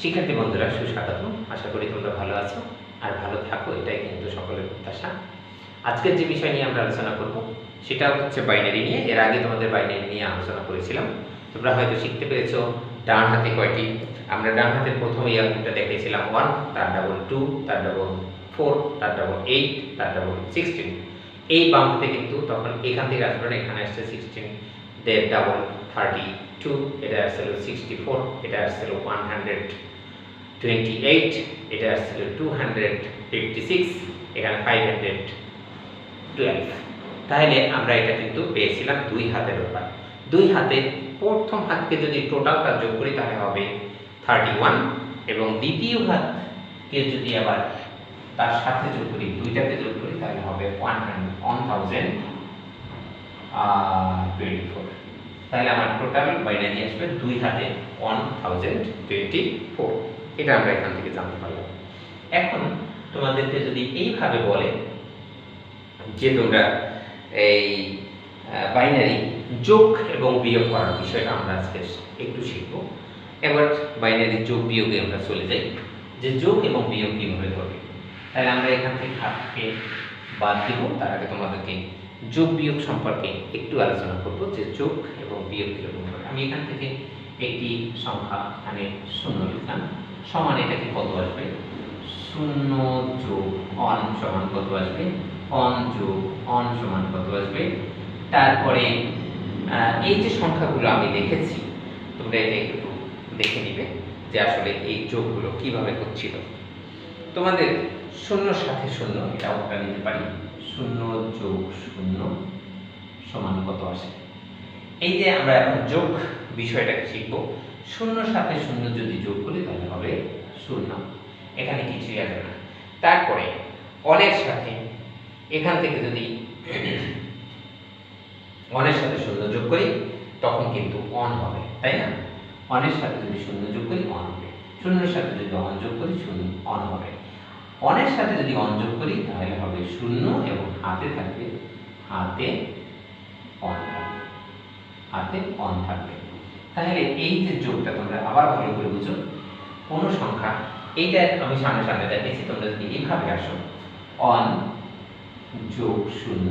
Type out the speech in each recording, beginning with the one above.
শিক্ষার্থী বন্ধুরা সুস্বাগত আশা করি তোমরা ভালো আছো আর ভালো থাকো, এটাই কিন্তু সকলের প্রত্যাশা। আজকের যে বিষয় নিয়ে আমরা আলোচনা করব, সেটা হচ্ছে বাইনারি নিয়ে। এর আগে তোমাদের বাইনারি নিয়ে আলোচনা করেছিলাম। তোমরা হয়তো শিখতে পেরেছ ডান হাতে কয়টি। আমরা ডান হাতের প্রথম ইয়ারটা দেখেছিলাম ওয়ান তার ডাবল টু তার ডাবল ফোর তার ডাবল এইট তার ডাবল সিক্সটিন এই বাম হাতে কিন্তু তখন এখান থেকে আসবে এখানে আসছে সিক্সটিন দের ডাবল থার্টি টু এটা আসছিল সিক্সটি ফোর এটা আসছিল ওয়ান হান্ড্রেড টোয়েন্টি এইট এটা আসছিল টু হান্ড্রেড ফিফটি সিক্স এখানে ফাইভ হান্ড্রেড টুয়েলভ তাহলে আমরা এটা কিন্তু পেয়েছিলাম দুই হাতের ব্যাপার। দুই হাতে প্রথম হাতকে যদি টোটালটা যোগ করি তাহলে হবে থার্টি ওয়ান এবং দ্বিতীয় হাতকে যদি আবার তার সাথে যোগ করি, দুইটাকে যোগ করি, তাহলে হবে one hundred one thousand twenty four তাহলে আমার টোটাল বাইনারি আসবে দুই হাতে ওয়ান থাউজেন্ড টোয়েন্টি ফোর এটা আমরা এখান থেকে জানতে পারলাম এখন তোমাদেরকে যদি এইভাবে বলে যে তোমরা এই বাইনারি যোগ এবং বিয়োগ করার বিষয়টা আমরা আজকে একটু শিখব। এবার বাইনারি যোগ বিয়োগে আমরা চলে যাই। যে যোগ এবং বিয়োগ কীভাবে করবে? তাহলে আমরা এখান থেকে হাতকে বাদ দিব, তার আগে তোমাদেরকে যোগ বিয়োগ সম্পর্কে একটু আলোচনা করব, যে যোগ এবং বিয়োগ কীরকম হবে আমি এখান থেকে একটি সংখ্যা এখানে শূন্য লিখলাম। সমান এটাকে কত আসবে? শূন্য যোগ অন সমান কত আসবে? অন যোগ অন সমান কত আসবে? তারপরে এই যে সংখ্যাগুলো আমি দেখেছি, তোমরা এটা একটু দেখে নিবে যে আসলে এই যোগগুলো কীভাবে হচ্ছিল। তোমাদের শূন্যর সাথে শূন্য, এটা আমরা নিতে পারি। শূন্য যোগ শূন্য সমান কত আসে এই যে আমরা এখন যোগ বিষয়টাকে শিখব শূন্যর সাথে শূন্য যদি যোগ করি তাহলে হবে শূন্য। এখানে কিছুই আসবে না। তারপরে, অনের সাথে, এখান থেকে যদি অনের সাথে শূন্য যোগ করি, তখন কিন্তু অন হবে, তাই না? অনের সাথে যদি শূন্য যোগ করি, অন হবে। শূন্যের সাথে যদি অন যোগ করি, শূন্য, অন হবে। অনের সাথে যদি অন যোগ করি, তাহলে হবে শূন্য এবং হাতে থাকবে, হাতে অন থাকবে, হাতে অন থাকবে। তাহলে এই যে যোগটা তোমরা আবার ভালো করে বুঝো, কোনো সংখ্যা, এইটা আমি সামনে সামনে দেখেছি তোমরা যদি এইভাবে আসো, অন যোগ শূন্য,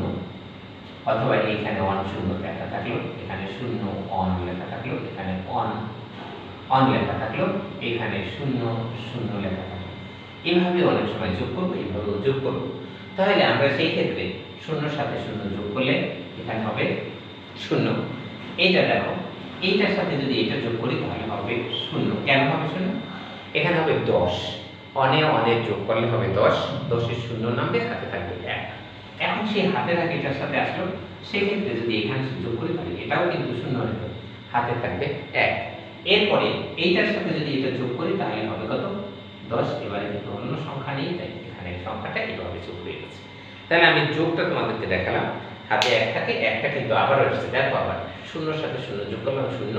অথবা এখানে অন শূন্য লেখা থাকল, এখানে শূন্য অন লেখা থাকল, এখানে অন অন লেখা থাকল, এখানে শূন্য শূন্য লেখা এভাবে অনেক সময় যোগ করব এইভাবেও যোগ করব। তাহলে আমরা সেই ক্ষেত্রে শূন্যর সাথে শূন্য যোগ করলে এখানে হবে শূন্য। এইটা দেখো, এইটার সাথে যদি এটা যোগ করি তাহলে হবে শূন্য। কেন হবে শূন্য? এখানে হবে দশ। অনে অনে যোগ করলে হবে দশ। দশের শূন্য নামবে, হাতে থাকবে এক। এখন সেই হাতে থাকে এটার সাথে আসলো, সেক্ষেত্রে যদি এখানে যোগ করি তাহলে এটাও কিন্তু শূন্য হয়ে হাতে থাকবে এক। এরপরে এইটার সাথে যদি এটা যোগ করি তাহলে হবে কত? দশ, এবারে কিন্তু অন্য সংখ্যা নেই, তাই এখানে সংখ্যাটা এভাবে যোগ হয়ে গেছে। তাহলে আমি যোগটা তোমাদেরকে দেখালাম। হাতে এক থাকে, একটা কিন্তু আবার আসছে দেখো আবার, শূন্যর সাথে শূন্য যোগ করলাম, শূন্য।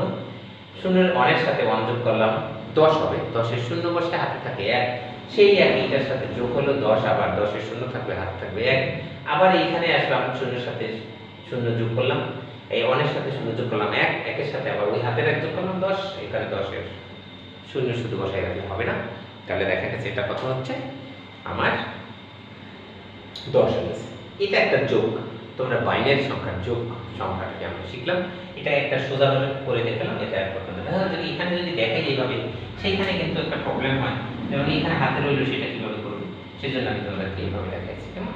শূন্যের অনেক সাথে ওয়ান যোগ করলাম, দশ হবে। দশের শূন্য বসে হাতে থাকে এক। সেই এক এইটার সাথে যোগ হলো দশ, আবার দশের শূন্য থাকবে হাতে থাকবে এক। আবার এইখানে আসলাম, শূন্যের সাথে শূন্য যোগ করলাম। এই অনেক সাথে শূন্য যোগ করলাম এক, একের সাথে আবার ওই হাতের এক যোগ করলাম দশ। এখানে দশের শূন্য শুধু বসাই রাখলে হবে না। তাহলে দেখা গেছে এটা কত হচ্ছে? আমার দশ হয়েছে এটা একটা যোগ। তোমরা বাইনারি সংখ্যার যোগ সংখ্যাটাকে আমরা শিখলাম। এটা একটা সোজা করে দেখালাম এটা এক দেখা যদি এখানে যদি দেখাই এইভাবে সেইখানে কিন্তু একটা প্রবলেম হয়। যেমন এখানে হাতে রইল সেটা কীভাবে করবে? সেই জন্য আমি তোমাদেরকে এইভাবে দেখাইছি কেমন?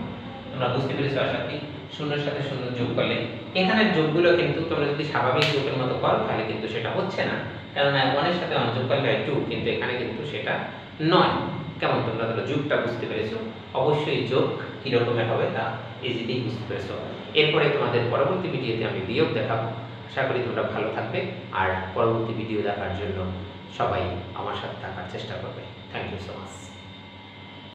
তোমরা বুঝতে পেরেছ আশা করি? শূন্যের সাথে শূন্য যোগ করলে এখানে যোগগুলো কিন্তু তোমরা যদি স্বাভাবিক যোগের মতো করো তাহলে কিন্তু সেটা হচ্ছে না। কারণ ওয়ানের সাথে অন যোগ করলে টু কিন্তু এখানে কিন্তু সেটা নয়। কেমন তোমরা ধরো যুগটা বুঝতে পেরেছ? অবশ্যই যোগ কী রকমের হবে তা ইজিলি বুঝতে পেরেছ। এরপরে তোমাদের পরবর্তী ভিডিওতে আমি বিয়োগ দেখাবো। আশা করি তোমরা ভালো থাকবে। আর পরবর্তী ভিডিও দেখার জন্য সবাই আমার সাথে থাকার চেষ্টা করবে। Thank you so much